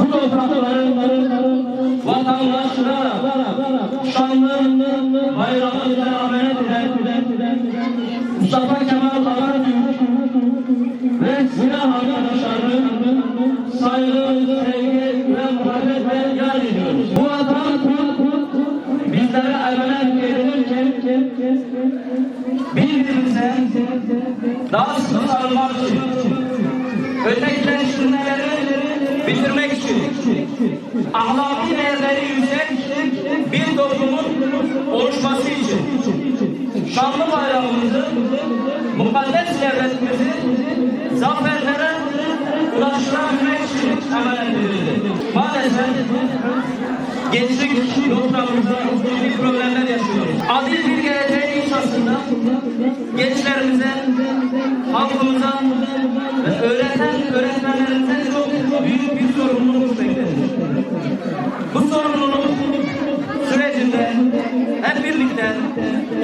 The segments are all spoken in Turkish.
bu toprakların vatandaşlara şanlı bayrağımıza emanet eden Mustafa Kemal Atatürk ve silah arkadaşlarını saygı, sevgi ve muhabbetle yad ediyoruz. Bu vatan bizlere emanet edilirken birbirimize daha sıkı sarılmak için ötekileştirmeleri bitirmek için ahlaki değerleri yüksek bir toplumun oluşması için şanlı bayrağımızı, mukaddes devletimizi zaferlere ulaştırabilmek için emanet edildi. Maalesef gençlik noktamızda ciddi problemler yaşıyoruz. Adil bir geleceğin inşasında gençlerimize, halkımıza ve öğreten öğretmenlerimize çok büyük bir sorumluluk beklenir. Bu sorumluluk sürecinde hep birlikte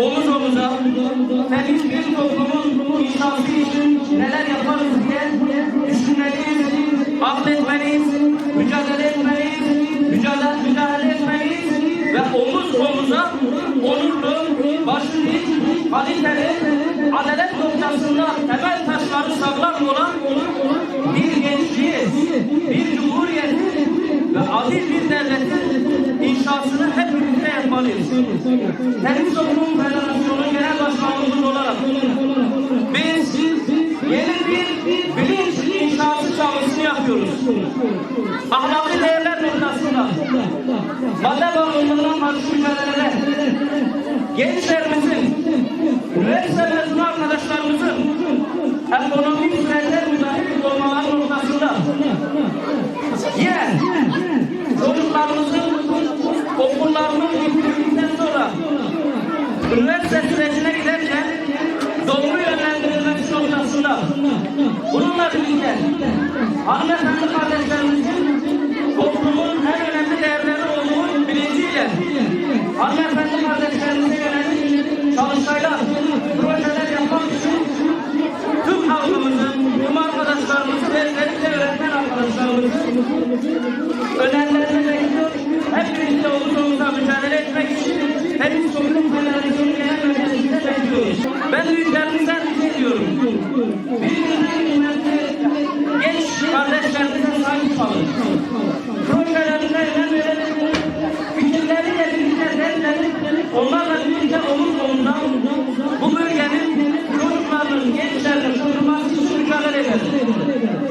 omuz omuza temiz bir toplumun inşası için neler yaparız diye düşünmeliyiz, akletmeliyiz, mücadele etmeliyiz, mücadele, mücadele etmeliyiz. Ve omuz omuza onurlu, dik, kaliteli, adalet noktasında temel taşları sağlam olan bir gençliği, bir cumhuriyet ve adil bir devletin inşasını hep yapmalıyız. Temiz Toplum Federasyonu Ahlaki değerler noktasında madde bağımlılığına karşı mücadelede gençlerimizin, üniversite mezunu arkadaşlarımızın ekonomik süreçler müdahil olmaları noktasında yine çocuklarımızın okullarını bitirdikten sonra üniversite sürecine giderken önerlerini bekliyor. Hep birlikte omuz omuza mücadele etmek için hepimiz toplum federasyonu genel bekliyoruz. Ben büyüklerimizden ediyorum. Kıymetli genç kardeşlerimize sahip kalın. Projelerine önem verelim. Fikirleriyle birlikte dertlerin onlarla birlikte omuz omuza bu bölgenin çocuklarının, gençlerinin korunması için mücadele edelim.